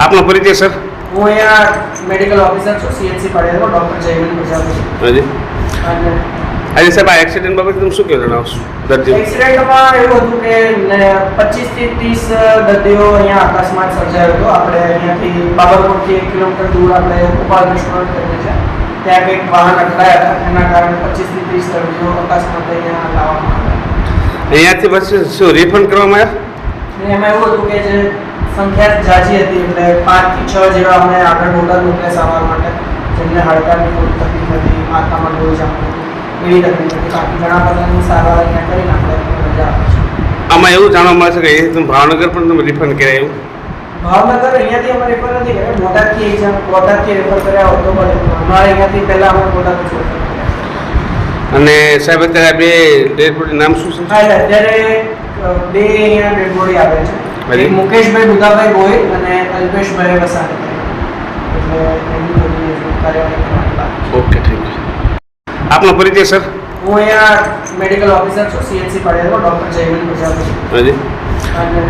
આપનો પરિચય સર? હું અહીંયા મેડિકલ ઓફિસર છું સીએચસી પાડિયામાં ડૉક્ટર જયમીન પ્રજાપતિ. હાજી. અને આજે સાહેબ આ એક્સિડન્ટ બાબતે તમે શું કહેવા જણાવશો દર્દીઓ એક્સિડન્ટમાં એવું હતું કે પચીસથી ત્રીસ દર્દીઓ અહીંયા અકસ્માત સર્જાયો હતો. આપણે અહીંયાથી બાબરપુરથી એક કિલોમીટર દૂર આપણે ઉપાલ રેસ્ટોરન્ટ કરીએ છે ત્યાં કંઈક વાહન અટકાયા હતા. એના કારણે પચીસથી ત્રીસ દર્દીઓ અકસ્માત અહીંયા લાવવામાં આવ્યા. અહીંયાથી બસ શું રિફંડ કરવામાં આવ્યા? અને એમાં એવું હતું કે જે સંખ્યા જાજી હતી એટલે પાંચથી છ જેવા અમને આગળ હોટલ મોકલે સારવાર માટે જેમને હાડકાની કોઈ તકલીફ હતી માથામાં લોહી જમતું એવી તકલીફ હતી. બાકી ઘણા બધાની સારવાર અહીંયા કરીને આપણે રજા આપી છે. આમાં એવું જાણવા મળે છે કે એ તમે ભાવનગર પણ તમે રિફંડ કર્યા એવું? ભાવનગર અહીંયાથી અમે રેફર નથી કર્યા બોટાદથી એક્ઝામ બોટાદથી રેફર કર્યા હોત પડે અમારે અહીંયાથી પહેલાં અમે બોટાદ અને સાહેબ અત્યારે બે ડેડ બોડી નામ શું છે? હા અત્યારે બે અહીંયા ડેડ બોડી આવે છે. એક મુકેશભાઈ દુધાભાઈ ગોહિલ અને અલ્પેશભાઈ વસાણી. એટલે એમની બધી કાર્યવાહી કરવાની બાકી ઓકે થેન્ક યુ. આપનો પરિચય સર? હું અહીંયા મેડિકલ ઓફિસર છું સીએનસી પડેલો ડૉક્ટર જયવંત હાજી. અને